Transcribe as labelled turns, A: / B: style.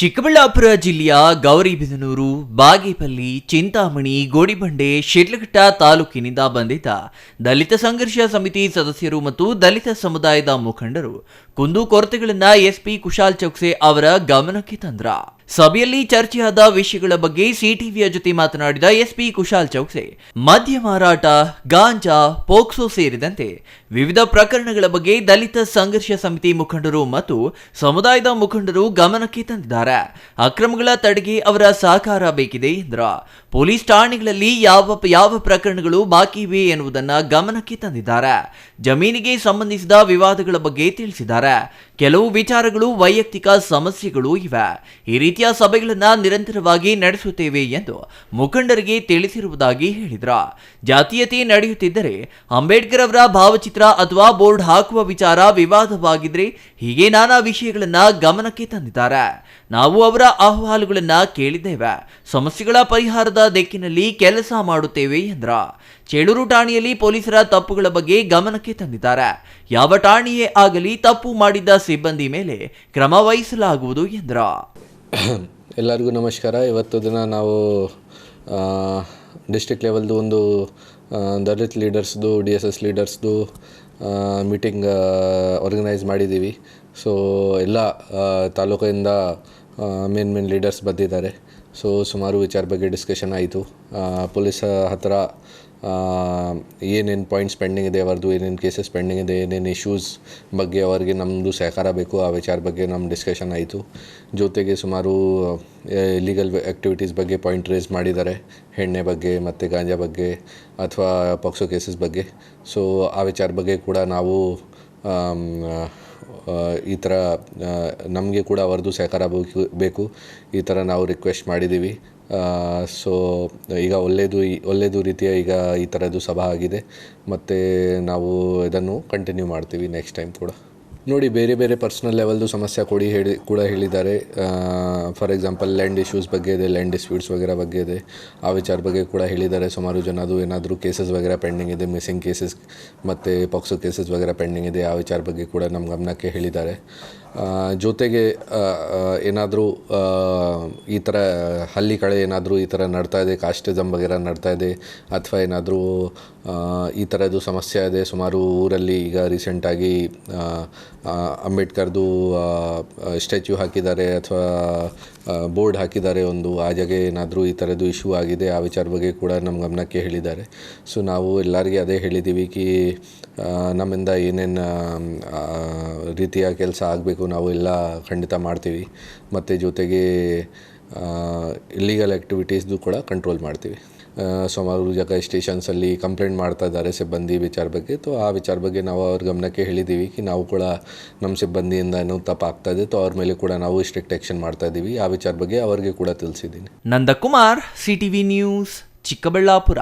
A: ಚಿಕ್ಕಬಳ್ಳಾಪುರ ಜಿಲ್ಲೆಯ ಗೌರಿಬಿದನೂರು, ಬಾಗೇಪಲ್ಲಿ, ಚಿಂತಾಮಣಿ, ಗೋಡಿಬಂಡೆ, ಶಿರ್ಲಘಟ್ಟ ತಾಲೂಕಿನಿಂದ ಬಂದಿದ್ದ ದಲಿತ ಸಂಘರ್ಷ ಸಮಿತಿ ಸದಸ್ಯರು ಮತ್ತು ದಲಿತ ಸಮುದಾಯದ ಮುಖಂಡರು ಕುಂದುಕೊರತೆಗಳನ್ನ ಎಸ್ಪಿ ಕುಶಾಲ್ ಚೌಕ್ಸೆ ಅವರ ಗಮನಕ್ಕೆ ತಂದ್ರ. ಸಭೆಯಲ್ಲಿ ಚರ್ಚೆಯಾದ ವಿಷಯಗಳ ಬಗ್ಗೆ ಸಿಟಿವಿಯ ಜೊತೆ ಮಾತನಾಡಿದ ಎಸ್ಪಿ ಕುಶಾಲ್ ಚೌಕ್ಸೆ. ಮದ್ಯ ಮಾರಾಟ, ಗಾಂಜಾ, ಪೋಕ್ಸೋ ಸೇರಿದಂತೆ ವಿವಿಧ ಪ್ರಕರಣಗಳ ಬಗ್ಗೆ ದಲಿತ ಸಂಘರ್ಷ ಸಮಿತಿ ಮುಖಂಡರು ಮತ್ತು ಸಮುದಾಯದ ಮುಖಂಡರು ಗಮನಕ್ಕೆ ತಂದಿದ್ದಾರೆ. ಅಕ್ರಮಗಳ ತಡೆಗೆ ಅವರ ಸಹಕಾರ ಬೇಕಿದೆ ಎಂದ್ರ. ಪೊಲೀಸ್ ಠಾಣೆಗಳಲ್ಲಿ ಯಾವ ಯಾವ ಪ್ರಕರಣಗಳು ಬಾಕಿ ಇವೆ ಎನ್ನುವುದನ್ನು ಗಮನಕ್ಕೆ ತಂದಿದ್ದಾರೆ. ಜಮೀನಿಗೆ ಸಂಬಂಧಿಸಿದ ವಿವಾದಗಳ ಬಗ್ಗೆ ತಿಳಿಸಿದ್ದಾರೆ. ಕೆಲವು ವಿಚಾರಗಳು ವೈಯಕ್ತಿಕ ಸಮಸ್ಯೆಗಳು ಇವೆ. ಈ ರೀತಿಯ ಸಭೆಗಳನ್ನು ನಿರಂತರವಾಗಿ ನಡೆಸುತ್ತೇವೆ ಎಂದು ಮುಖಂಡರಿಗೆ ತಿಳಿಸಿರುವುದಾಗಿ ಹೇಳಿದ್ರ. ಜಾತೀಯತೆ ನಡೆಯುತ್ತಿದ್ದರೆ ಅಂಬೇಡ್ಕರ್ ಅವರ ಭಾವಚಿತ್ರ ಅಥವಾ ಬೋರ್ಡ್ ಹಾಕುವ ವಿಚಾರ ವಿವಾದವಾಗಿದ್ರೆ ಹೀಗೆ ನಾನಾ ವಿಷಯಗಳನ್ನು ಗಮನಕ್ಕೆ ತಂದಿದ್ದಾರೆ. ನಾವು ಅವರ ಅಹವಾಲುಗಳನ್ನು ಕೇಳಿದ್ದೇವೆ. ಸಮಸ್ಯೆಗಳ ಪರಿಹಾರದ ದಿಕ್ಕಿನಲ್ಲಿ ಕೆಲಸ ಮಾಡುತ್ತೇವೆ ಎಂದ್ರ. ಚೇಳೂರು ಠಾಣೆಯಲ್ಲಿ ಪೊಲೀಸರ ತಪ್ಪುಗಳ ಬಗ್ಗೆ ಗಮನಕ್ಕೆ ತಂದಿದ್ದಾರೆ. ಯಾವ ಠಾಣೆಯೇ ಆಗಲಿ ತಪ್ಪು ಮಾಡಿದ್ದ ಸಿಬ್ಬಂದಿ ಮೇಲೆ ಕ್ರಮ ವಹಿಸಲಾಗುವುದು ಎಂದ್ರ.
B: ಎಲ್ಲರಿಗೂ ನಮಸ್ಕಾರ. ಇವತ್ತು ದಿನ ನಾವು ಡಿಸ್ಟ್ರಿಕ್ಟ್ ಲೆವೆಲ್ದು ಒಂದು ದಲಿತ್ ಲೀಡರ್ಸ್ದು ಡಿ ಎಸ್ ಎಸ್ ಲೀಡರ್ಸ್ದು ಮೀಟಿಂಗ್ ಆರ್ಗನೈಸ್ ಮಾಡಿದ್ದೀವಿ. ಸೊ ಎಲ್ಲ ತಾಲೂಕಿಂದ ಮೇನ್ ಮೇನ್ ಲೀಡರ್ಸ್ ಬಂದಿದ್ದಾರೆ. ಸೊ ಸುಮಾರು ವಿಚಾರ ಬಗ್ಗೆ ಡಿಸ್ಕಷನ್ ಆಯಿತು. ಪೊಲೀಸ್ ಹತ್ರ ಏನೇನು ಪಾಯಿಂಟ್ಸ್ ಪೆಂಡಿಂಗ್ ಇದೆ ಅವ್ರದ್ದು ಏನೇನು ಕೇಸಸ್ ಪೆಂಡಿಂಗ್ ಇದೆ, ಏನೇನು ಇಶ್ಯೂಸ್ ಬಗ್ಗೆ ಅವರಿಗೆ ನಮ್ಮದು ಸಹಕಾರ ಬೇಕು, ಆ ವಿಚಾರ ಬಗ್ಗೆ ನಮ್ಮ ಡಿಸ್ಕಷನ್ ಆಯಿತು. ಜೊತೆಗೆ ಸುಮಾರು ಲೀಗಲ್ ಆ್ಯಕ್ಟಿವಿಟೀಸ್ ಬಗ್ಗೆ ಪಾಯಿಂಟ್ ರೇಸ್ ಮಾಡಿದ್ದಾರೆ. ಎಣ್ಣೆ ಬಗ್ಗೆ, ಮತ್ತು ಗಾಂಜಾ ಬಗ್ಗೆ, ಅಥವಾ ಪಾಕ್ಸೋ ಕೇಸಸ್ ಬಗ್ಗೆ. ಸೊ ಆ ವಿಚಾರ ಬಗ್ಗೆ ಕೂಡ ನಾವು ಈ ಥರ ನಮಗೆ ಕೂಡ ಅವ್ರದ್ದು ಸಹಕಾರ ಬೇಕು ಬೇಕು. ಈ ಥರ ನಾವು ರಿಕ್ವೆಸ್ಟ್ ಮಾಡಿದ್ದೀವಿ. ಸೊ ಈಗ ಒಳ್ಳೆಯದು ಒಳ್ಳೆಯದು ರೀತಿಯ ಈಗ ಈ ಥರದ್ದು ಸಭಾ ಆಗಿದೆ. ಮತ್ತು ನಾವು ಇದನ್ನು ಕಂಟಿನ್ಯೂ ಮಾಡ್ತೀವಿ ನೆಕ್ಸ್ಟ್ ಟೈಮ್ ಕೂಡ. ನೋಡಿ, ಬೇರೆ ಬೇರೆ ಪರ್ಸ್ನಲ್ ಲೆವೆಲ್ದು ಸಮಸ್ಯೆ ಕೊಡಿ ಹೇಳಿ, ಕೂಡ ಹೇಳಿದ್ದಾರೆ. ಫಾರ್ ಎಕ್ಸಾಂಪಲ್ ಲ್ಯಾಂಡ್ ಇಶ್ಯೂಸ್ ಬಗ್ಗೆ ಇದೆ ಲ್ಯಾಂಡ್ ಡಿಸ್ಪ್ಯೂಟ್ಸ್ ವಗೇರ ಬಗ್ಗೆ ಇದೆ. ಆ ವಿಚಾರ ಬಗ್ಗೆ ಕೂಡ ಹೇಳಿದ್ದಾರೆ. ಸುಮಾರು ಜನದು ಏನಾದರೂ ಕೇಸಸ್ ವಗೇರ ಪೆಂಡಿಂಗ್ ಇದೆ ಮಿಸ್ಸಿಂಗ್ ಕೇಸಸ್ ಮತ್ತು ಪಾಕ್ಸೋ ಕೇಸಸ್ ವಗೇರ ಪೆಂಡಿಂಗ್ ಇದೆ, ಆ ವಿಚಾರ ಬಗ್ಗೆ ಕೂಡ ನಮ್ಮ ಗಮನಕ್ಕೆ ಹೇಳಿದ್ದಾರೆ. ಜೊತೆಗೆ ಏನಾದರೂ ಈ ಥರ ಹಳ್ಳಿ ಕಡೆ ಏನಾದರೂ ಈ ಥರ ನಡ್ತಾ ಇದೆ ಕಾಸ್ಟಿಸಮ್ ವಗೇರ ನಡ್ತಾ ಇದೆ, ಅಥವಾ ಏನಾದರೂ ಈ ಥರದ್ದು ಸಮಸ್ಯೆ ಇದೆ, ಸುಮಾರು ಊರಲ್ಲಿ ಈಗ ರೀಸೆಂಟಾಗಿ ಅಂಬೇಡ್ಕರ್ದು ಸ್ಟ್ಯಾಚ್ಯೂ ಹಾಕಿದ್ದಾರೆ ಅಥವಾ ಬೋರ್ಡ್ ಹಾಕಿದ್ದಾರೆ ಒಂದು, ಆ ಜಾಗ ಏನಾದರೂ ಈ ಥರದ್ದು ಇಶ್ಯೂ ಆಗಿದೆ, ಆ ವಿಚಾರ ಬಗ್ಗೆ ಕೂಡ ನಮ್ಮ ಗಮನಕ್ಕೆ ಹೇಳಿದ್ದಾರೆ. ಸೊ ನಾವು ಎಲ್ಲರಿಗೆ ಅದೇ ಹೇಳಿದ್ದೀವಿ ಕಿ ನಮ್ಮಿಂದ ಏನೇನು ರೀತಿಯ ಕೆಲಸ ಆಗಬೇಕು, ನಾವು ಎಲ್ಲ ಖಂಡಿತ ಮಾಡ್ತೀವಿ. ಮತ್ತು ಜೊತೆಗೆ ಇಲ್ಲಿಗಲ್ ಆ್ಯಕ್ಟಿವಿಟೀಸ್ದು ಕೂಡ ಕಂಟ್ರೋಲ್ ಮಾಡ್ತೀವಿ. ಸುಮಾರು ಜಾಗ ಸ್ಟೇಷನ್ಸಲ್ಲಿ ಕಂಪ್ಲೇಂಟ್ ಮಾಡ್ತಾ ಇದ್ದಾರೆ ಸಿಬ್ಬಂದಿ ವಿಚಾರ ಬಗ್ಗೆ. ತೊ, ಆ ವಿಚಾರ ಬಗ್ಗೆ ನಾವು ಅವ್ರ ಗಮನಕ್ಕೆ ಹೇಳಿದ್ದೀವಿ ಕಿ ನಾವು ಕೂಡ ನಮ್ಮ ಸಿಬ್ಬಂದಿಯಿಂದ ಏನೋ ತಪ್ಪಾಗ್ತಾ ಇದೆ. ತೊ, ಅವ್ರ ಮೇಲೆ ಕೂಡ ನಾವು ಸ್ಟ್ರಿಕ್ಟ್ ಆ್ಯಕ್ಷನ್ ಮಾಡ್ತಾ ಇದ್ದೀವಿ. ಆ ವಿಚಾರ ಬಗ್ಗೆ ಅವರಿಗೆ ಕೂಡ ತಿಳಿಸಿದ್ದೀನಿ.
A: Nandakumar C T V news Chikkaballapur.